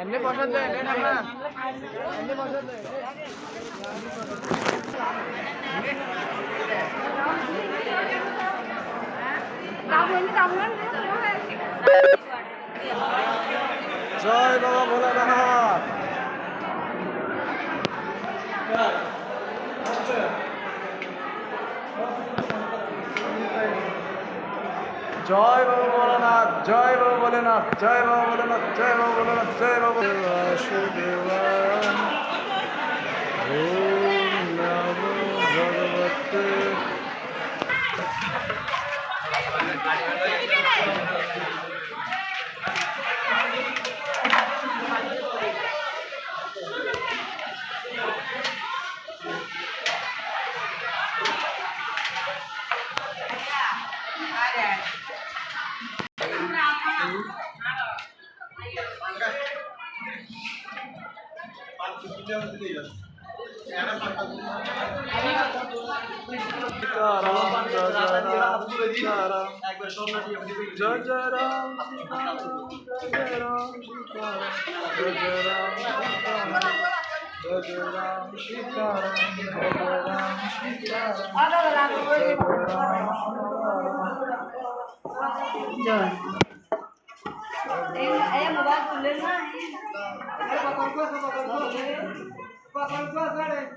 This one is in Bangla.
এমনি পছন্দ না না এমনি পছন্দ জয় বাবা ভোলানাথ। জয় বাবা ভোলানাথ, জয় বাবা ভোলেনাথ, জয় বাবা ভোলেনাথ, জয় বাবা ভোলেনাথ, জয় বাবা বাসুদেবায় জয় জয় রাম জয় রাম জয় জয় Ram Sitaram Para, para, para, para,